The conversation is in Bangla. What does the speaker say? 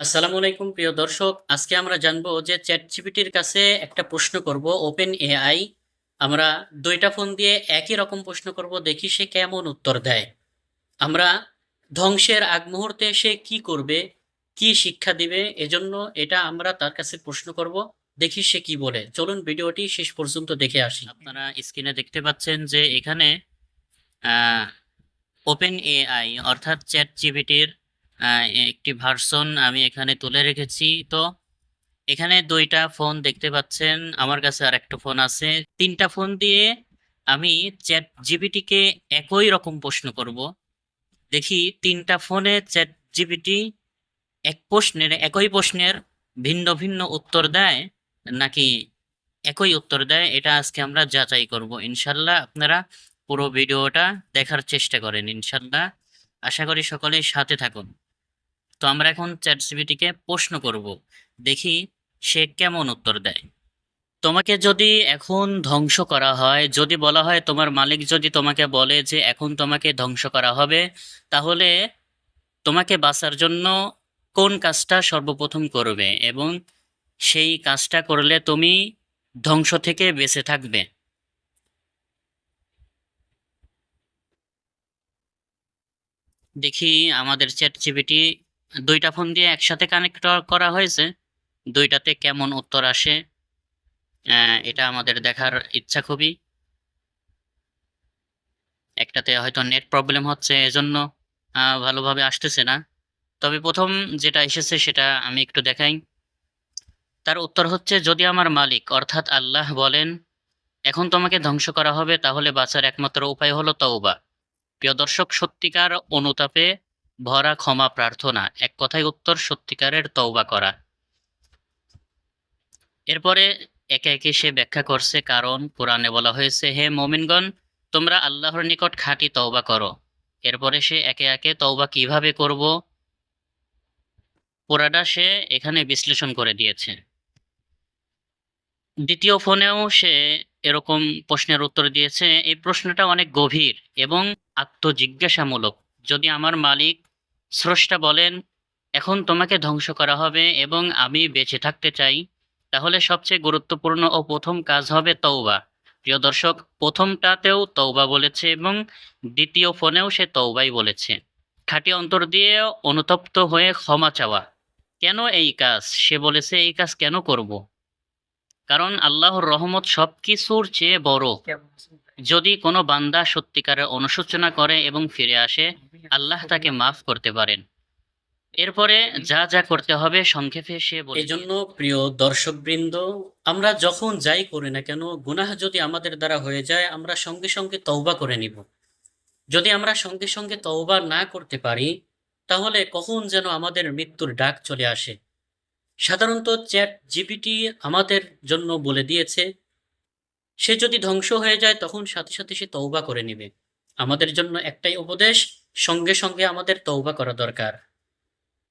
আসসালামু আলাইকুম, প্রিয় দর্শক। আজকে আমরা জানব যে চ্যাট জিপিটির কাছে একটা প্রশ্ন করব, ওপেন এআই। আমরা দুইটা ফোন দিয়ে একই রকম প্রশ্ন করব, দেখি সে কেমন উত্তর দেয়। আমরা ধ্বংসের আগ মুহূর্তে সে কি করবে, কি শিক্ষা দিবে, এজন্য এটা আমরা তার কাছে প্রশ্ন করব, দেখি সে কি বলে। চলুন ভিডিওটি শেষ পর্যন্ত দেখে আসি। আপনারা স্ক্রিনে দেখতে পাচ্ছেন যে এখানে ওপেন এআই, অর্থাৎ চ্যাট জিপিটির একটি ভার্সন আমি এখানে তুলে রেখেছি। তো এখানে দুইটা ফোন দেখতে পাচ্ছেন। আমার কাছে আর একটা ফোন আছে। তিনটা ফোন দিয়ে আমি চ্যাট জিপিটিকে একই রকম প্রশ্ন করব। দেখি তিনটা ফোনে চ্যাট জিবিটি এক প্রশ্নের, একই প্রশ্নের ভিন্ন ভিন্ন উত্তর দেয় নাকি একই উত্তর দেয়, এটা আজকে আমরা যাচাই করব। ইনশাল্লাহ আপনারা পুরো ভিডিওটা দেখার চেষ্টা করেন ইনশাল্লাহ। আশা করি সকলেই সাথে থাকুন। তো আমরা এখন চ্যাট জিপিটিকে প্রশ্ন করব, দেখি সে কেমন উত্তর দেয়। তোমাকে যদি এখন ধ্বংস করা হয়, যদি বলা হয় তোমার মালিক যদি তোমাকে বলে যে এখন তোমাকে ধ্বংস করা হবে, তাহলে তোমাকে বাঁচার জন্য কোন কাজটা সর্বপ্রথম করবে এবং সেই কাজটা করলে তুমি ধ্বংস থেকে বেঁচে থাকবে? দেখি আমাদের চ্যাট জিপিটি দুইটা ফোন দিয়ে একসাথে কানেক্ট করা হয়েছে। দুইটাতে কেমন উত্তর আসে এটা আমাদের দেখার ইচ্ছা খুবই। একটাতে হয়তো নেট প্রবলেম হচ্ছে, এজন্য ভালোভাবে আসতেছে না। তবে প্রথম যেটা এসেছে সেটা আমি একটু দেখাই। তার উত্তর হচ্ছে, যদি আমার মালিক, অর্থাৎ আল্লাহ বলেন, এখন তোমাকে ধ্বংস করা হবে, তাহলে বাঁচার একমাত্র উপায় হলো তওবা। প্রিয় দর্শক, সত্যিকার অনুতাপে ভরা ক্ষমা প্রার্থনা, এক কথায় উত্তর সত্যিকারের তওবা করা। এরপরে একে একে সে ব্যাখ্যা করছে কারণ কোরআনে বলা হয়েছে, হে মোমিনগণ, তোমরা আল্লাহর নিকট খাঁটি তওবা করো। এরপরে সে একে একে তওবা কীভাবে করব? পুরাটা সে এখানে বিশ্লেষণ করে দিয়েছে। দ্বিতীয় ফোনেও সে এরকম প্রশ্নের উত্তর দিয়েছে, এই প্রশ্নটা অনেক গভীর এবং আত্মজিজ্ঞাসামূলক। যদি আমার মালিক স্রষ্টা বলেন, এখন তোমাকে ধ্বংস করা হবে এবং আমি বেঁচে থাকতে চাই। তাহলে সবচেয়ে গুরুত্বপূর্ণ ও প্রথম কাজ হবে তৌবা প্রিয় দর্শক, প্রথমটাতেও তৌবা বলেছে এবং দ্বিতীয় ফোনেও সে তৌবাই বলেছে। খাঁটি অন্তর দিয়ে অনুতপ্ত হয়ে ক্ষমা চাওয়া। কেন এই কাজ? সে বলেছে, এই কাজ কেন করব? কারণ আল্লাহর রহমত সব কিছুর চেয়ে বড়। যদি কোনো বান্দা সত্যিকারের অনুশোচনা করে এবং ফিরে আসে, আল্লাহ তাকে মাফ করতে পারেন। এরপরে যা যা করতে হবে, সংক্ষেপে সে বলে এজন্য প্রিয় দর্শকবৃন্দ, আমরা যখন যাই করি না কেন, গুনাহ যদি আমাদের দ্বারা হয়ে যায়, আমরা সঙ্গে সঙ্গে তওবা করে নিব। যদি আমরা সঙ্গে সঙ্গে তওবা না করতে পারি, তাহলে কখন যেন আমাদের মৃত্যুর ডাক চলে আসে। সাধারণত চ্যাট জিপিটি আমাদের জন্য বলে দিয়েছে সে যদি ধ্বংস হয়ে যায়, তখন সাথে সাথে সে তৌবা করে নেবে। আমাদের জন্য একটাই উপদেশ, সঙ্গে সঙ্গে আমাদের তৌবা করা দরকার।